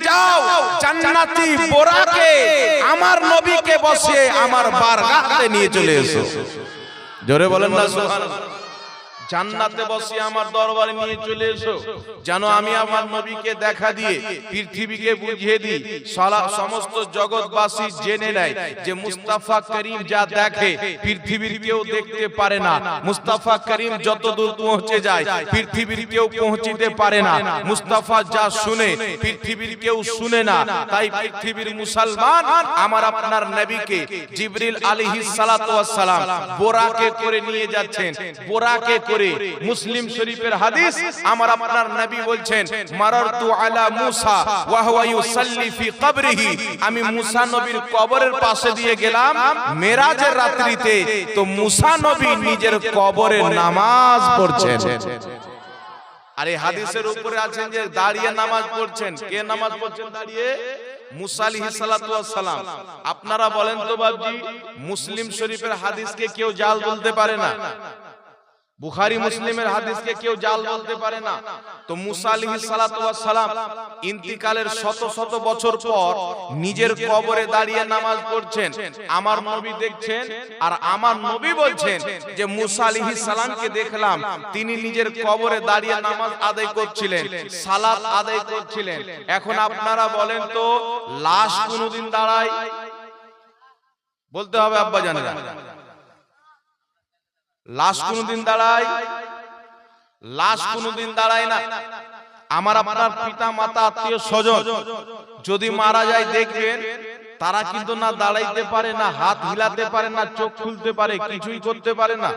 যাও। জান্নাতি বোরাকে আমার নবীকে বসিয়ে আমার বারগাহতে নিয়ে চলে এসো। জোরে বলেন না। সুবহানাল্লাহ। জান্নাতে বসে আমার দরবারে নিয়ে চলে এসো। যেন আমি আমার নবীকে দেখা দিয়ে পৃথিবীকে বুঝিয়ে দিই। সমস্ত জগৎবাসী জেনে নেয় যে মুস্তাফা করিম যা দেখে পৃথিবীর কেউ দেখতে পারে না। মুস্তাফা করিম যত দূর পৌঁছে যায় পৃথিবীর কেউ পৌঁছিতে পারে না। মুস্তাফা যা শুনে পৃথিবীর কেউ শুনে না। তাই পৃথিবীর মুসলমান আমার আপনার নবীকে জিবরিল আলাইহিস সালাতু ওয়াস সালাম বোরাকে করে নিয়ে যাচ্ছেন বোরাকে করে। মুসলিম শরীফের হাদিস আমার আপনার নবী বলছেন মারারতু আলা মুসা ওয়া হুয়া ইউসাল্লি ফি কবরিহি। আমি মুসা নবীর কবরের পাশে দিয়ে গেলাম মেরাজের রাত্রিতে তো মুসা নবী নিজের কবরে নামাজ পড়ছেন। আর এই হাদিসের উপরে আছেন যে দাঁড়িয়ে নামাজ পড়ছেন। কে নামাজ পড়ছেন দাঁড়িয়ে? সালাম আপনারা বলেন তো বাবজি মুসলিম শরীফের হাদিসকে কেউ জাল বলতে পারে না। বুখারী মুসলিমের হাদিসকে কেউ জাল বলতে পারে না। তো মুসা আলাইহিস সালাতু ওয়াস সালাম ইন্তিকালের শত শত বছর পর নিজের কবরে দাঁড়িয়ে নামাজ পড়ছেন। আমার নবী দেখছেন আর আমার নবী বলছেন যে মুসা আলাইহিস সালামকে দেখলাম তিনি নিজের কবরে দাঁড়িয়ে নামাজ আদায় করছিলেন। সালাত আদায় করছিলেন। এখন আপনারা বলেন তো লাশ কোনোদিন দাঁড়ায়? বলতে হবে আব্বা জানেরা লাশ কোনোদিন দাঁড়ায়। লাশ কোনোদিন দাঁড়ায় না। আমার আপনার পিতা, মাতা, আত্মীয় স্বজন যদি মারা যায় দেখবেন, তারা কিন্তু না দাঁড়াইতে পারে, না হাত হিলাতে পারে, না চোখ খুলতে পারে, কিছুই করতে পারে না।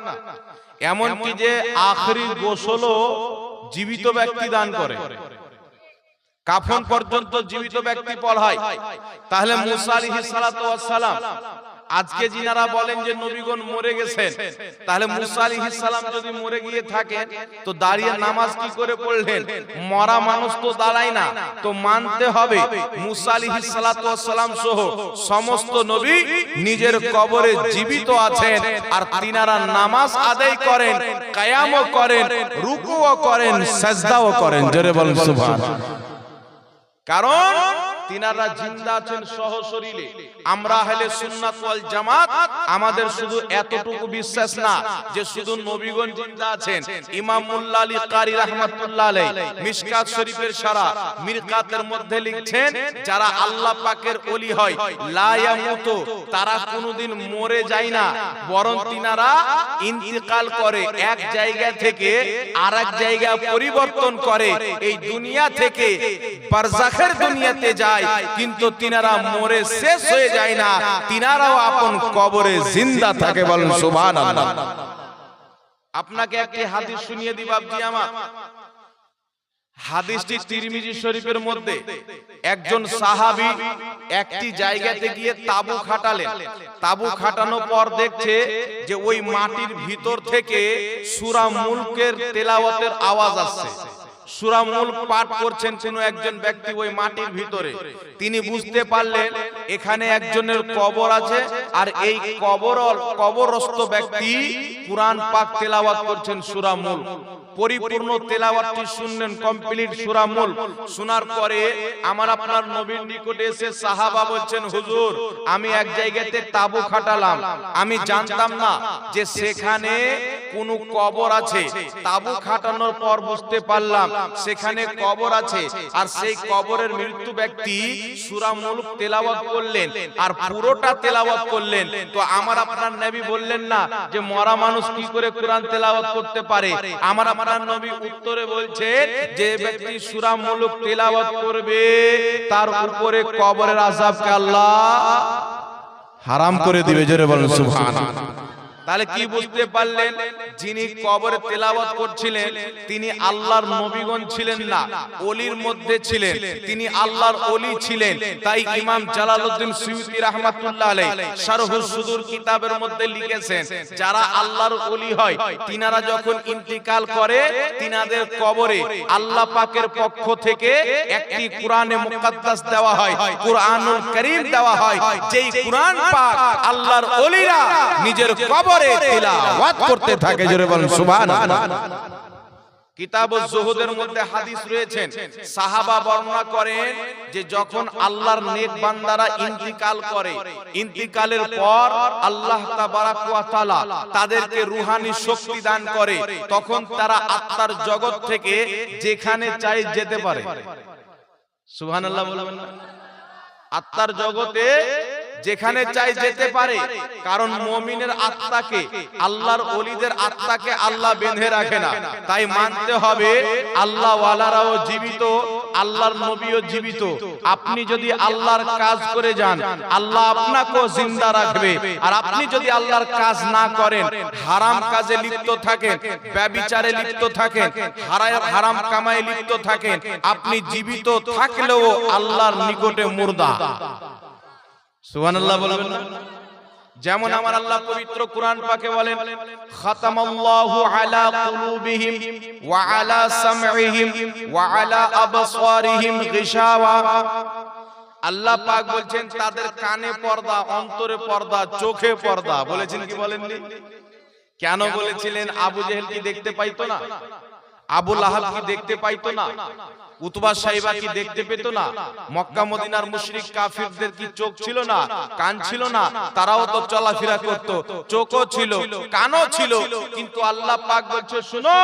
এমন কি যে আখরি গোসলও জীবিত ব্যক্তি দান করে। কাফন পর্যন্ত জীবিত ব্যক্তি পড়ায়। তাহলে মুসা আলাইহিস সালাতু ওয়াস সালাম আজকে যিনারা বলেন যে নবীগণ মরে গেছেন তাহলে মুসা আলাইহিস সালাম যদি মরে গিয়ে থাকেন তো দাঁড়িয়ে নামাজ কি করে পড়লেন? মরা মানুষ তো দাঁড়ায় না। তো মানতে হবে মুসা আলাইহিস সালাতু সালাম সহ সমস্ত নবী নিজের কবরে জীবিত আছেন আর তিনারা নামাজ আদায় করেন কায়ামও করেন রুকুও করেন সাজদাও করেন জোরে বলেন কারণ তিনারা জিন্দা আছেন সহ শরীরে। আমরা হলে সুন্নাত ওয়াল জামাত আমাদের শুধু এতটুকু বিশ্বাস না যে শুধু নবীগণ জিন্দা আছেন ইমাম মুল্লা আলী কারি রাহমাতুল্লাহ আলাইহি মিশকাত শরীফের সারা মিরকাতের মধ্যে লিখছেন যারা আল্লাহ পাকের ওলি হয় লা ইয়ামুতু তারা কোনোদিন মরে যায় না বরং তিনারা ইন্তিকাল করে এক জায়গা থেকে আরেক জায়গা পরিবর্তন করে এই দুনিয়া থেকে বারজাখের দুনিয়াতে যায় কিন্তু তিনারা মরে শেষ হয়ে যায় না। তিনারাও আপন কবরে জিন্দা থাকে বলেন আপনাকে একটি হাদিস শুনিয়ে দিব আপনি আমার। হাদিসটি তিরমিজি শরীফের মধ্যে একজন সাহাবী একটি জায়গাতে গিয়ে তাবু খাটালেন। তাবু খাটানোর পর দেখছে যে ওই মাটির ভিতর থেকে সূরা মুলকের তেলাওয়াতের আওয়াজ আসছে। সূরা মুলক পাঠ করছেন কোন একজন ব্যক্তি ওই মাটির ভিতরে। তিনি বুঝতে পারলেন এখানে একজনের কবর আছে আর এই কবর কবরস্থ ব্যক্তি কোরআন পাক তেলাওয়াত করছেন সূরা মুলক পরিপূর্ণ তেলাওয়াতটি শুনলেন কমপ্লিট সূরা মুল। শোনার পরে আমার আপনার নবীর নিকটে এসে সাহাবা বলছেন, হুজুর, আমি এক জায়গাতে তাবু খাটালাম। আমি জানতাম না যে সেখানে কোন কবর আছে। তাবু খাটানোর পর বুঝতে পারলাম সেখানে কবর আছে। আর সেই কবরের মৃত্যু ব্যক্তি সূরা মুলক তেলাওয়াত করলেন আর পুরোটা তেলাওয়াত করলেন। তো আমার আপনার নবী বললেন না যে মরা মানুষ কি করে কোরআন তেলাওয়াত করতে পারে? আমার আপনার নবী উত্তরে বলছে যে ব্যক্তি সূরা মুলুক তেলাওয়াত করবে, তার উপরে কবরের আযাবকে আল্লাহ হারাম করে দিবে, জোরে বলেন সুবহানাল্লাহ। তাহলে কি বুঝতে পারলেন? যিনি কবরে তেলাওয়াত করছিলেন তিনি আল্লাহর নবীগণ ছিলেন না ওলির মধ্যে ছিলেন তিনি আল্লাহর ওলি ছিলেন। তাই ইমাম জালালউদ্দিন সুয়ুতি রাহমাতুল্লাহ আলাইহি শারহুস সুদূর কিতাবের মধ্যে লিখেছেন যারা আল্লাহর ওলি হয় তিনারা যখন ইন্তিকাল করে তিনাদের কবরে আল্লাহ পাকের পক্ষ থেকে একটি কোরআনে মুকাদ্দাস দেওয়া হয় কোরআনুল কারীম দেওয়া হয় যেই কোরআন পাক আল্লাহর ওলিরা নিজের কবর কবরে তিলাওয়াত করতে থাকে জোরে বলেন সুবহানাল্লাহ। কিতাব জুহুদের মধ্যে হাদিস রয়েছেন সাহাবা বর্ণনা করেন যে যখন আল্লাহর নেক বান্দারা ইন্তিকাল করে ইন্তিকালের পর আল্লাহ তাবারাক ওয়া তাআলা তাদেরকে রুহানি শক্তি দান করে তখন তারা আত্মার জগৎ থেকে যেখানে চাই যেতে পারে। সুবহানাল্লাহ বলবেন না। আত্মার জগতে যেখানে চাই যেতে পারে। কারণ মমিনের আত্মাকে আল্লাহর অলিদের আত্মাকে আল্লাহ বেঁধে রাখে না। তাই মানতে হবে আল্লাহ ওয়ালারাও জীবিত আল্লাহর নবীও জীবিত। আপনি যদি আল্লাহর কাজ করে যান আল্লাহ আপনাকেও জিন্দা রাখবে। আর আপনি যদি আল্লাহর কাজ না করেন হারাম কাজে লিপ্ত থাকেন ব্যবিচারে লিপ্ত থাকেন হারায় হারাম কামায় লিপ্ত থাকেন আপনি জীবিত থাকলেও আল্লাহর নিকটে মুর্দা। সুবহানাল্লাহ বলবেন না? যেমন আমার আল্লাহ পবিত্র কোরআন পাকে বলেন খাতামাল্লাহু আলা কুলুবিহিম ওয়া আলা সামঈহিম ওয়া আলা আবসারিহিম গিশাওয়া. আল্লাহ পাক বলছেন তাদের কানে পর্দা অন্তরে পর্দা চোখে পর্দা। বলেছেন কি বলেননি? কেন বলেছিলেন আবু জেহেল কি দেখতে পাইতো না? আবু লাহাব কি দেখতে পাইতো না? উতবা সাহেবা কি দেখতে পেত না? মক্কা, মদিনার মুশরিক কাফিরদের কি চোখ ছিল না? কান ছিল না? তারাও তো চলাফেরা করত। চোখও ছিল, কানও ছিল। কিন্তু আল্লাহ পাক বলছে, শুনো,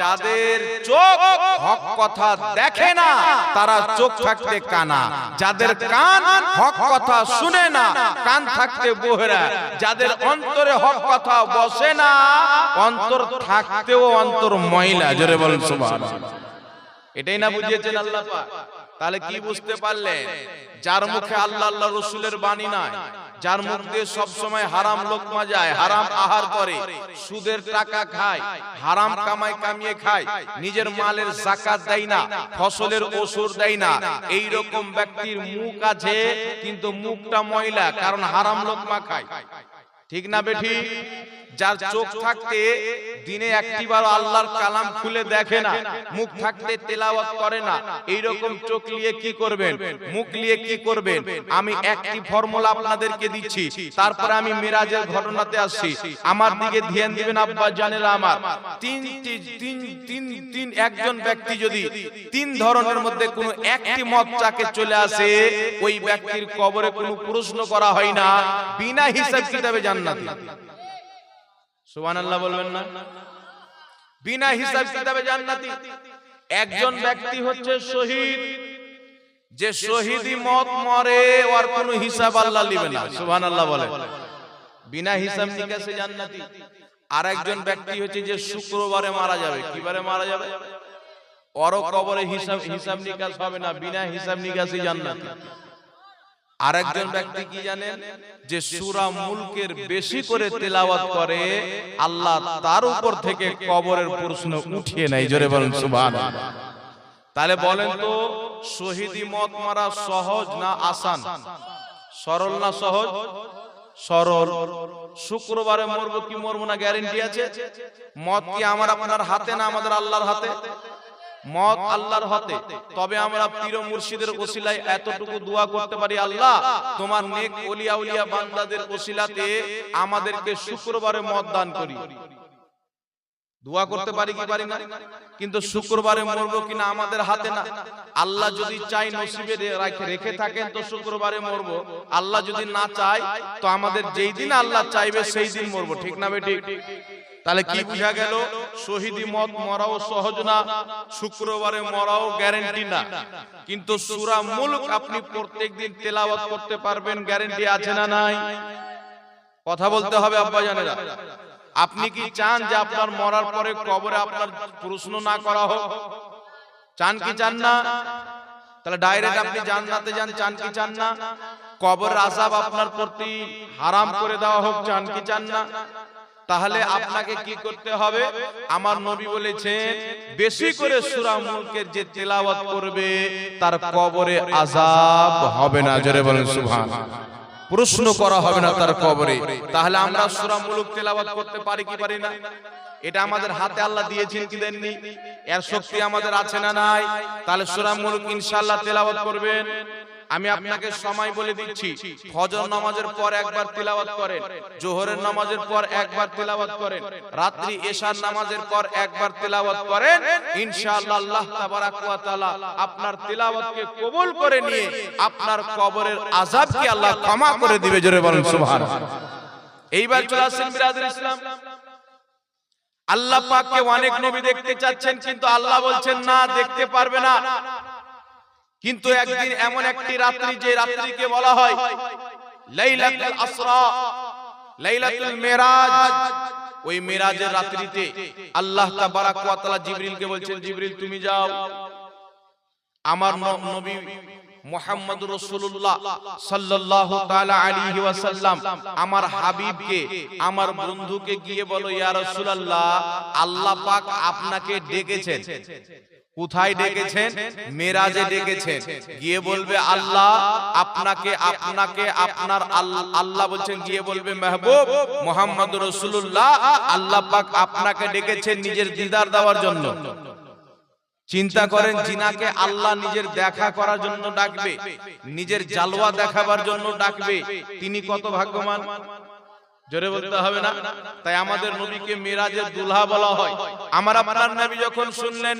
যাদের চোখ হক কথা দেখে না, তারা চোখ থাকতে কানা। যাদের কান হক কথা শুনে না, কান থাকতে বহেরা যাদের অন্তরে হক কথা বসে না, অন্তর থাকতেও অন্তর ময়লা। জোরে বলেন, সুবহানাল্লাহ। এটাই না বুঝিয়েছেন আল্লাহ তাহলে কি বুঝতে পারলেন? যার মুখে আল্লাহ আল্লাহ রসুলের বাণী নাই, যার মুখ দিয়ে সব সময় হারাম লোকমা যায় হারাম আহার করে, সুদের টাকা খায়, হারাম কামাই কামিয়ে খায়, নিজের মালের জাকাত দেয় না, ফসলের ওষুধ দেয় না এই রকম ব্যক্তির মুখ আছে, কিন্তু মুখটা ময়লা, কারণ হারাম লোকমা খায় ঠিক না বেঠি? যার চোখ থাকতে দিনে একটিবার আল্লাহর কালাম খুলে দেখে না। মুখ থাকতে তেলাওয়াত করে না। এই রকম চোখ নিয়ে কি করবেন? মুখ নিয়ে কি করবেন? আমি একটি ফর্মুলা আপনাদেরকে দিচ্ছি। তারপরে আমি মিরাজের ঘটনাতে আসছি। আমার দিকে ধ্যান দিবেন আব্বা জানেরা আমার। তিন তিন তিন তিন একজন ব্যক্তি যদি তিন ধরনের মধ্যে কোনো একটি মত চাকে চলে আসে ওই ব্যক্তির কবরে কোনো প্রশ্ন করা হয় না। বিনা হিসাব কিতাবে জান্নাতি সুবহানাল্লাহ বলবেন না। বিনা হিসাব কিতাবে জান্নাতি। একজন ব্যক্তি হচ্ছে শহীদ। যে শহীদি মত মরে ওর কোনো হিসাব আল্লাহ না। সুবহানাল্লাহ বলে বিনা হিসাব নিকাশে জান্নাতি। আর একজন ব্যক্তি হচ্ছে যে শুক্রবারে মারা যাবে। কিবারে মারা যাবে? ওর কবরে হিসাব হিসাব নিকাশ হবে না। বিনা হিসাব নিকাশে জান্নাতি। আরেকজন ব্যক্তি কি জানেন? যে সূরা মুলকের বেশি করে তেলাওয়াত করে, আল্লাহ তার উপর থেকে কবরের প্রশ্ন উঠিয়ে নেয়। জোরে বলেন, সুবহানাল্লাহ। তাহলে বলেন তো, শহীদি মত মারা সহজ না আসান? সরল না সহজ? সরল। শুক্রবারে মরবো কি মরবো না গ্যারেন্টি আছে? মত কি আমার আপনার হাতে না আমাদের আল্লাহর হাতে? মত আল্লাহর হাতে। তবে আমরা পীর মুর্শিদের ওসিলায় এতটুকু দোয়া করতে পারি আল্লাহ। তোমার নেক ওলিয়া উলিয়া বান্দাদের ওসিলাতে আমাদেরকে শুক্রবারে মত দান করি। দোয়া করতে পারি কি পারি না? কিন্তু শুক্রবারে মরবো কিনা আমাদের হাতে না। আল্লাহ যদি চাই নসিবে রেখে রেখে থাকেন তো শুক্রবারে মরবো। আল্লাহ যদি না চায় তো আমাদের যেই দিন আল্লাহ চাইবে সেই দিন মরবো। ঠিক না বে ঠিক। তাহলে কি বুঝা গেল শহীদি মত মরাও সহজ না শুক্রবারে মরাও গ্যারেন্টি না। কিন্তু সুরা মুলক আপনি প্রত্যেকদিন তেলাওয়াত করতে পারবেন গ্যারেন্টি আছে না নাই? কথা বলতে হবে আব্বা জানেরা আপনি কি চান যে আপনার মরার পরে কবরে আপনার প্রশ্ন না করা হোক? চান কি চান না? তাহলে ডাইরেক্ট আপনি জান্নাতে যান চান কি চান না? কবর আযাব আপনার প্রতি হারাম করে দেওয়া হোক চান কি চান না? তাহলে আপনাকে কি করতে হবে? আমার নবী বলেছেন বেশি করে সূরা মুলকের যে তেলাওয়াত করবে তার কবরে আযাব হবে না। জোরে বলেন সুবহানাল্লাহ প্রশ্ন করা হবে না তার কবরে। তাহলে আমরা সূরা মুলক তেলাওয়াত করতে পারি কি পারি না? এটা আমাদের হাতে আল্লাহ দিয়েছেন কি দেননি? এর শক্তি আমাদের আছে না নাই? তাহলে সূরা মুলক ইনশাআল্লাহ তেলাওয়াত করবেন। আমি আপনাকে সময় বলে দিচ্ছি। ফজর নামাজের পর একবার তিলাওয়াত করেন। জোহরের নামাজের পর একবার তিলাওয়াত করেন। রাত্রি এশার নামাজের পর একবার তিলাওয়াত করেন। ইনশাআল্লাহ আল্লাহ তাবারাক ওয়া তাআলা আপনার তিলাওয়াতকে কবুল করে নিয়ে আপনার কবরের আযাবকে আল্লাহ ক্ষমা করে দিবে। জোরে বলেন সুবহানাল্লাহ এইবার চলে আসেন বিরাদুল ইসলাম। আল্লাহ পাককে অনেক নবী দেখতে চাচ্ছেন কিন্তু আল্লাহ বলছেন না দেখতে পারবে না। কিন্তু একদিন এমন একটি রাত্রি যে রাত্রিকে বলা হয় লাইলাতুল আসরা। লাইলাতুল মিরাজ। ওই মিরাজের রাত্রিতে আল্লাহ তাবারাক ওয়া তাআলা জিবরিলকে বলছেন জিবরিল তুমি যাও। আমার নবী মোহাম্মদ রসুল্লাহ তাআলা আলাইহি ওয়াসাল্লাম আমার হাবিবকে আমার বন্ধুকে গিয়ে বলো ইয়া রাসূলুল্লাহ আল্লাহ পাক আপনাকে ডেকেছেন। কোথায় ডেকেছেন? মেরাজে ডেকেছেন। গিয়ে বলবে আল্লাহ আপনাকে আপনাকে আপনার আল- আল্লাহ বলছেন গিয়ে বলবে মেহবুব মোহাম্মদ রসুল্লাহ আল্লাহ পাক আপনাকে ডেকেছেন নিজের দিদার দেওয়ার জন্য। চিন্তা করেন জিনাকে আল্লাহ নিজের দেখা করার জন্য ডাকবে নিজের জালওয়া দেখাবার জন্য ডাকবে তিনি কত ভাগ্যবান। জোরে বলতে হবে না? তাই আমাদের নবীকে মিরাজের দুলহা বলা হয়। আমার আপনার নবী যখন শুনলেন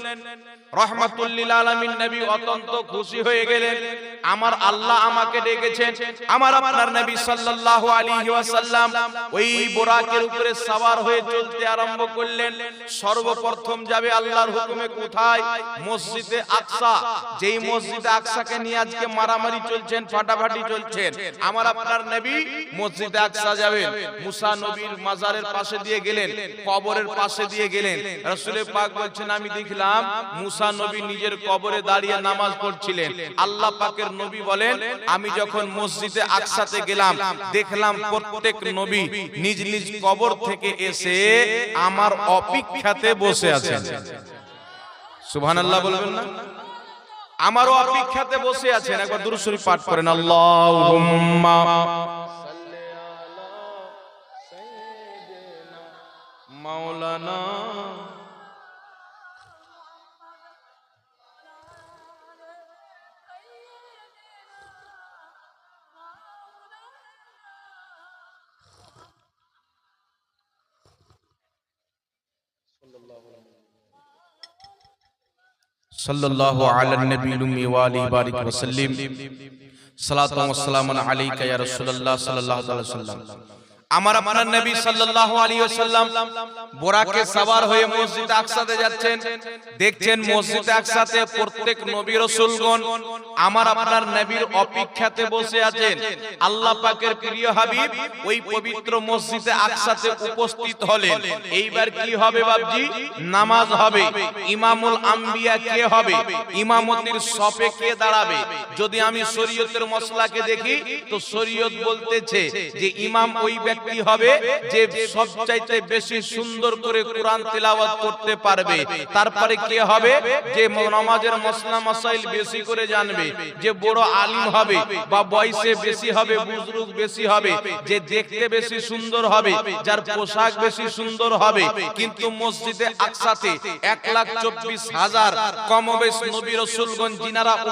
রহমাতুল্লিল আলামিন নবী অত্যন্ত খুশি হয়ে গেলেন। আমার আল্লাহ আমাকে ডেকেছেন। আমার আপনার নবী সাল্লাল্লাহু আলাইহি ওয়াসাল্লাম ওই বোরাকের উপরে সওয়ার হয়ে চলতে আরম্ভ করলেন। সর্বপ্রথম যাবে আল্লাহর হুকুমে কোথায়? মসজিদে আকসা। যেই মসজিদে আকসাকে নিয়ে আজকে মারামারি চলছেন ফাটাফাটি চলছেন আমার আপনার নবী মসজিদে আকসা যাবেন। মুসা নবীর মাজারের পাশে দিয়ে গেলেন, কবরের পাশে দিয়ে গেলেন। রাসূলের পাক বলছেন, আমি দেখলাম মুসা নবী নিজের কবরে দাঁড়িয়ে নামাজ পড়ছিলেন। আল্লাহ পাকের নবী বলেন, আমি যখন মসজিদে আকসাতে গেলাম, দেখলাম প্রত্যেক নবী নিজ নিজ কবর থেকে এসে আমার অপেক্ষাতে বসে আছেন। সুবহানাল্লাহ বলবেন না? আমারও অপেক্ষাতে বসে আছেন। একবার দুরূদ পাঠ করেন আল্লাহুম্মা মাওলানা সাল্লাল্লাহু আলা নবীল উম্মি ওয়া আলিহি বারিক ওয়া সাল্লিম সালাতু ওয়া সালামু আলাইকা ইয়া রাসূলুল্লাহ সাল্লাল্লাহু আলাইহি ওয়াসাল্লাম আমার আপনার নবী সাল্লাল্লাহু আলাইহি ওয়াসাল্লাম বোরাকে সওয়ার হয়ে মসজিদ আকসাতে যাচ্ছেন। দেখছেন মসজিদ আকসাতে প্রত্যেক নবী রাসূলগণ আমার আপনার নবীর অপেক্ষাতে বসে আছেন। আল্লাহ পাকের প্রিয় হাবিব ওই পবিত্র মসজিদে আকসাতে উপস্থিত হলেন। এইবার কি হবে বাবজি নামাজ হবে। ইমামুল আম্বিয়া কে হবে? ইমামতির সপে কে দাঁড়াবে? যদি আমি শরীয়তের মশলাকে দেখি, তো শরীয়ত বলতেছে যে ইমাম ওই ব্যক্তি হবে? যে সবচাইতে বেশি সুন্দর করে কোরআন তেলাওয়াত করতে পারবে। তারপরে কে হবে? যে নামাজের বেশি করে জানবে। যে বড় আলিম হবে বা বয়সে বেশি হবে বেশি হবে, যে দেখতে বেশি সুন্দর হবে, যার পোশাক বেশি সুন্দর হবে, কিন্তু মসজিদে আকসাতে এক লাখ চব্বিশ হাজার কমবেশ নবী রসুলগঞ্জ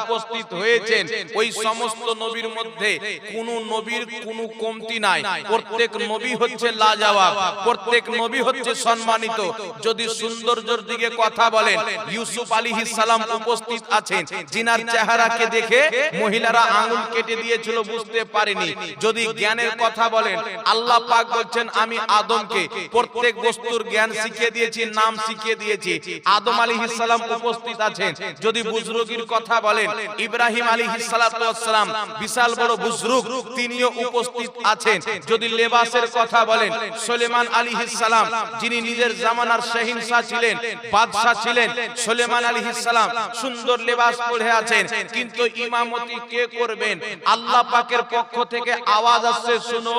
উপস্থিত হয়েছেন, ওই সমস্ত নবীর মধ্যে কোন নবীর কোন কমতি নাই। প্রত্যেক নবী হচ্ছে লাজবাব প্রত্যেক নবী হচ্ছে সম্মানিত। যদি সৌন্দর্যের দিকে কথা বলেন, ইউসুফ আলাইহিস সালাম উপস্থিত আছেন। জিনার চেহারাকে দেখে মহিলারা আঙুল কেটে দিয়েছিল, বুঝতে পারেনি। যদি জ্ঞানের কথা বলেন, আল্লাহ পাক বলছেন, আমি আদমকে প্রত্যেক বস্তুর জ্ঞান শিখিয়ে দিয়েছি, নাম শিখিয়ে দিয়েছি। আদম সালাম উপস্থিত আছেন। যদি বুজরুগির কথা বলেন, ইব্রাহিম আলাইহিস ওয়াসসালাম, বিশাল বড় বুজরুগ, তিনিও উপস্থিত আছেন। যদি লেবাসের কথা বলেন। সুলেমান আলাইহিস সালাম যিনি নিজের জামানার শাহিনশাহ ছিলেন বাদশা ছিলেন। সুলেমান আলাইহিস সালাম সুন্দর লেবাস পরে আছেন। কিন্তু ইমামতি কে করবেন? আল্লাহ পাকের পক্ষ থেকে আওয়াজ আসছে শুনো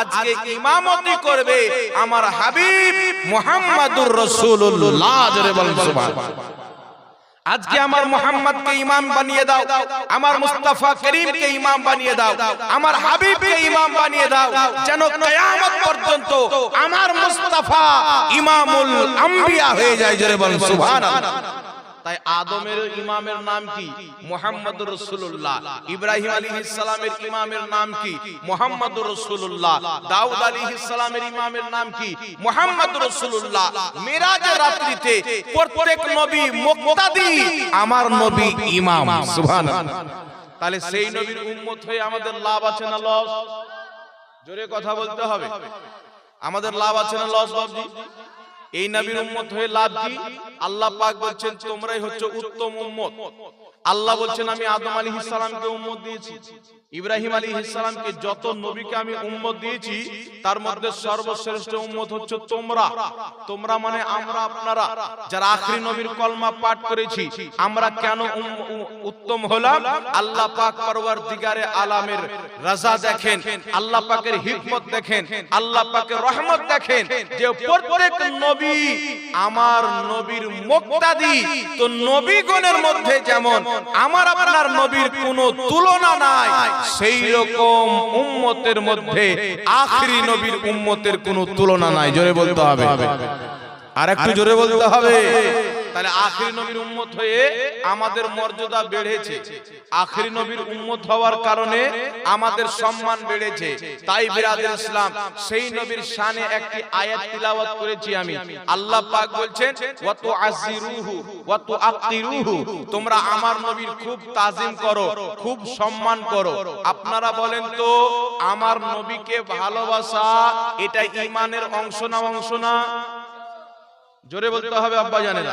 আজকে ইমামতি করবে আমার হাবিব মুহাম্মাদুর রাসূলুল্লাহ। জোরে বলেন সুবহানাল্লাহ আজকে আমার মোহাম্মদকে ইমাম বানিয়ে দাও, আমার মুস্তাফা করিমকে ইমাম বানিয়ে দাও, আমার হাবিবকে ইমাম বানিয়ে দাও, যেন কিয়ামত পর্যন্ত আমার মুস্তাফা ইমামুল আম্বিয়া হয়ে যায়, জোরে বলেন, সুবহানাল্লাহ। তাই আদমের ইমামের নাম কি? মোহাম্মদ রসুল্লাহ ইব্রাহিম আলী ইসলামের ইমামের নাম কি? মোহাম্মদ রসুল্লাহ দাউদ আলী ইসলামের ইমামের নাম কি? মোহাম্মদ রসুল্লাহ মিরাজের রাত্রিতে প্রত্যেক নবী মুক্তাদি আমার নবী ইমাম। সুবহানাল্লাহ। তাহলে সেই নবীর উম্মত হয়ে আমাদের লাভ আছে না লস? জোরে কথা বলতে হবে। আমাদের লাভ আছে না লস বাবজি এই নবীর উম্মত হয়ে লাভ কি? আল্লাহ পাক বলছেন, তোমরাই হচ্ছে উত্তম উম্মত। আল্লাহ বলছেন, আমি আদম আলী ইসলামকে উম্মত দিয়েছি, ইব্রাহিম আলী ইসলামকে যত নবীকে আমি উম্মত দিয়েছি, তার মধ্যে সর্বশ্রেষ্ঠ উম্মত হচ্ছে তোমরা। তোমরা মানে আমরা আপনারা, যারা আখরি নবীর কলমা পাঠ করেছি, আমরা কেন উত্তম হলাম? আল্লাহ পাক পরওয়ার দিগারে আলামের রাজা দেখেন, আল্লাহ পাকের হিকমত দেখেন, আল্লাহ পাকের রহমত দেখেন যে প্রত্যেক নবী আমার নবীর মুক্তাদি। তো নবীগণের মধ্যে যেমন আমার আপনার নবীর কোনো তুলনা নাই, সেই রকম উম্মতের মধ্যে আখরি নবীর উম্মতের কোনো তুলনা নাই। জোরে বলতে হবে। আর একটু জোরে বলতে হবে। তাহলে আখরি নবীর উম্মত হয়ে আমাদের মর্যাদা বেড়েছে। আখরি নবীর উম্মত হওয়ার কারণে আমাদের সম্মান বেড়েছে। তাই বিরাদের ইসলাম, সেই নবীর শানে একটি আয়াত তিলাওয়াত করেছি আমি। আল্লাহ পাক বলছেন ওয়াতু আজিরুহু ওয়াতু আক্তিরুহু তোমরা আমার নবীর খুব তাজিম করো, খুব সম্মান করো। আপনারা বলেন তো, আমার নবীকে ভালোবাসা, এটা ইমানের অংশ না অংশ না? জোরে বলতে হবে আব্বা জানে না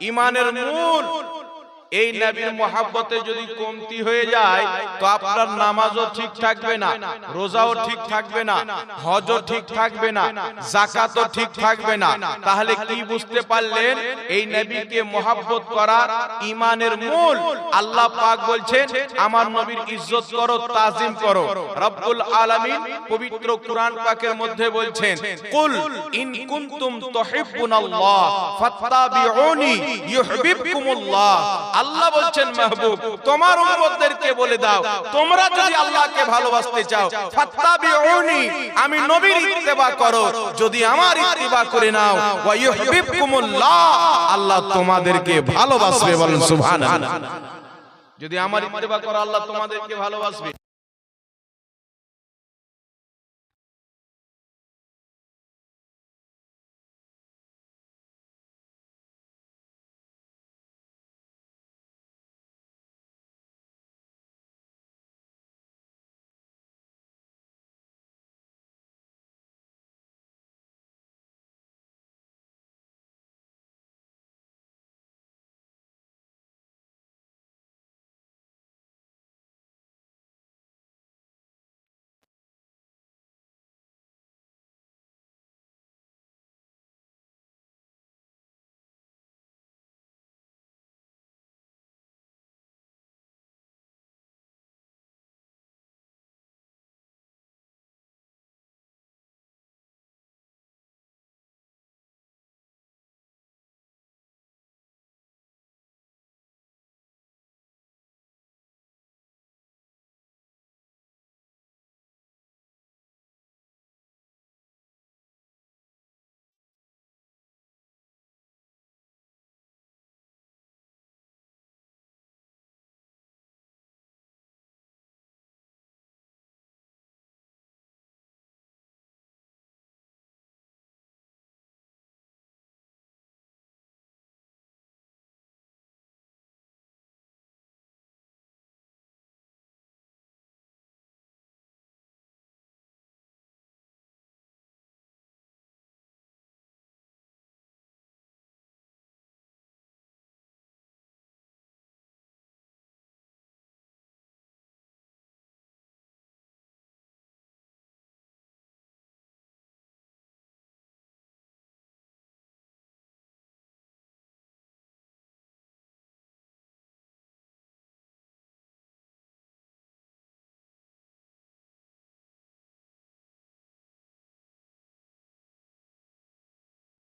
ইমানের মূল এই নবীর মহাব্বতে যদি কমতি হয়ে যায়, তো আপনার নামাজও ঠিক থাকবে না, রোজাও ঠিক থাকবে না, হজও ঠিক থাকবে না জাকাতও ঠিক থাকবে না। তাহলে কি বুঝতে পারলেন? এই নবীকে মহাব্বত করা ইমানের মূল। আল্লাহ পাক বলছেন, আমার নবীর ইজ্জত করো, তাজিম করো। রব্বুল আলামিন পবিত্র কুরআন পাকের মধ্যে বলছেন, কুল ইন কুনতুম তুহিব্বুনাল্লাহ ফাত্তাবিউনি ইউহিব্বুকুমুল্লাহ। আল্লাহ বলছেন মাহবুব তোমার উম্মতদেরকে বলে দাও তোমরা যদি আল্লাহকে ভালোবাসতে চাও ফাত্তাবিউনি আমি নবীর ইত্তেবা করো যদি আমার ইত্তেবা করে নাও ওয়া ইউহিব্বুকুমুল্লাহ আল্লাহ তোমাদেরকে ভালোবাসবে বলেন সুবহানাল্লাহ। যদি আমার ইত্তেবা করো আল্লাহ তোমাদেরকে ভালোবাসবে।